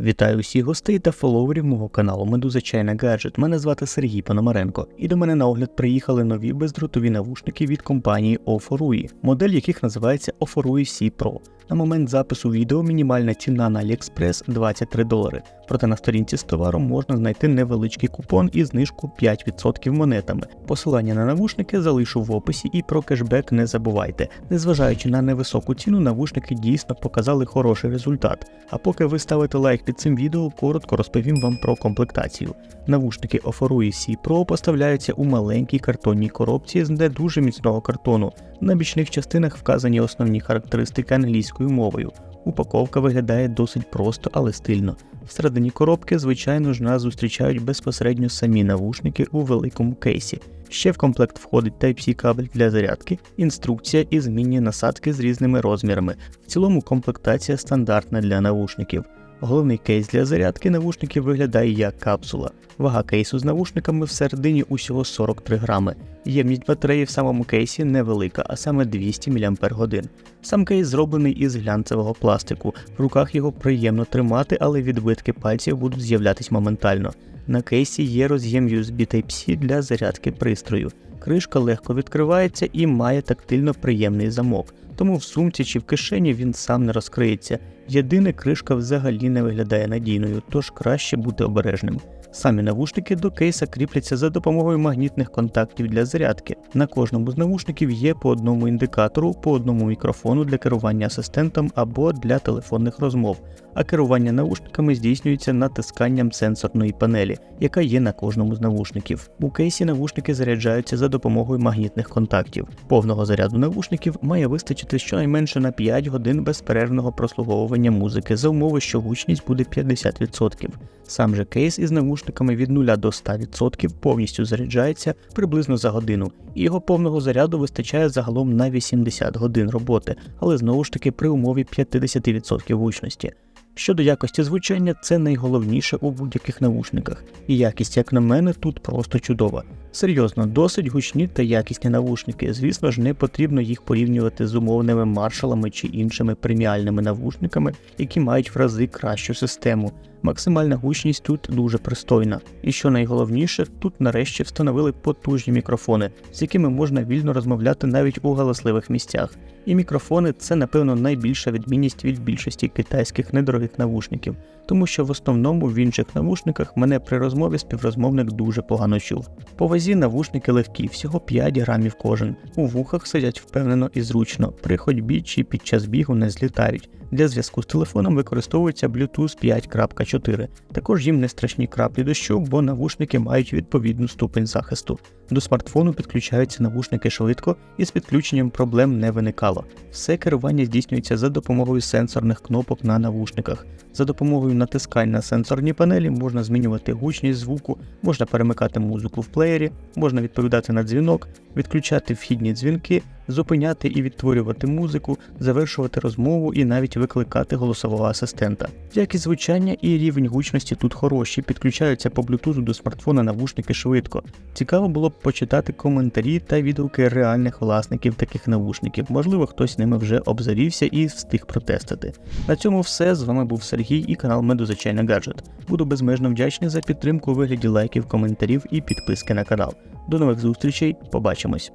Вітаю усіх гостей та фоловерів мого каналу Медуза Чайна Гаджет. Мене звати Сергій Пономаренко, і до мене на огляд приїхали нові бездротові навушники від компанії Oforui, модель яких називається Oforui C Pro. На момент запису відео мінімальна ціна на AliExpress 23 долари. Проте на сторінці з товаром можна знайти невеличкий купон і знижку 5% монетами. Посилання на навушники залишу в описі і про кешбек не забувайте. Незважаючи на невисоку ціну, навушники дійсно показали хороший результат. А поки ви ставите лайк під цим відео, коротко розповім вам про комплектацію. Навушники Oforui C Pro поставляються у маленькій картонній коробці з не дуже міцного картону. На бічних частинах вказані основні характеристики англійською мовою. Упаковка виглядає досить просто, але стильно. Всередині коробки, звичайно ж, нас зустрічають безпосередньо самі навушники у великому кейсі. Ще в комплект входить Type-C кабель для зарядки, інструкція і змінні насадки з різними розмірами. В цілому комплектація стандартна для навушників. Головний кейс для зарядки навушників виглядає як капсула. Вага кейсу з навушниками всередині усього 43 грами. Ємність батареї в самому кейсі невелика, а саме 200 мАч. Сам кейс зроблений із глянцевого пластику. В руках його приємно тримати, але відбитки пальців будуть з'являтись моментально. На кейсі є роз'єм USB Type-C для зарядки пристрою. Кришка легко відкривається і має тактильно приємний замок, тому в сумці чи в кишені він сам не розкриється. Єдине, кришка взагалі не виглядає надійною, тож краще бути обережним. Самі навушники до кейса кріпляться за допомогою магнітних контактів для зарядки. На кожному з навушників є по одному індикатору, по одному мікрофону для керування асистентом або для телефонних розмов, а керування навушниками здійснюється натисканням сенсорної панелі, яка є на кожному з навушників. У кейсі навушники заряджаються за допомогою магнітних контактів. Повного заряду навушників має вистачити щонайменше на 5 годин безперервного прослуговування музики за умови, що гучність буде 50%. Сам же кейс із навушниками від 0 до 100% повністю заряджається приблизно за годину, і його повного заряду вистачає загалом на 80 годин роботи, але знову ж таки при умові 50% гучності. Щодо якості звучання, це найголовніше у будь-яких навушниках, і якість, як на мене, тут просто чудова. Серйозно, досить гучні та якісні навушники. Звісно ж, не потрібно їх порівнювати з умовними маршалами чи іншими преміальними навушниками, які мають в рази кращу систему. Максимальна гучність тут дуже пристойна. І що найголовніше, тут нарешті встановили потужні мікрофони, з якими можна вільно розмовляти навіть у галасливих місцях. І мікрофони це, напевно, найбільша відмінність від більшості китайських недорогих навушників, тому що в основному в інших навушниках мене при розмові співрозмовник дуже погано чув. По вазі навушники легкі, всього 5 грамів кожен. У вухах сидять впевнено і зручно, при ходьбі чи під час бігу не злітають. Для зв'язку з телефоном використовується Bluetooth 5.4. Також їм не страшні краплі дощу, бо навушники мають відповідну ступень захисту. До смартфону підключаються навушники швидко і з підключенням проблем не виникало. Все керування здійснюється за допомогою сенсорних кнопок на навушниках. За допомогою натискань на сенсорні панелі можна змінювати гучність звуку, можна перемикати музику в плеєрі, можна відповідати на дзвінок, відключати вхідні дзвінки, зупиняти і відтворювати музику, завершувати розмову і навіть викликати голосового асистента. Якість звучання і рівень гучності тут хороші, підключаються по блютузу до смартфона навушники швидко. Цікаво було б почитати коментарі та відгуки реальних власників таких навушників. Можливо, хтось ними вже обзавівся і встиг протестити. На цьому все. З вами був Сергій і канал Медузачайна Гаджет. Буду безмежно вдячний за підтримку у вигляді лайків, коментарів і підписки на канал. До нових зустрічей, побачимось!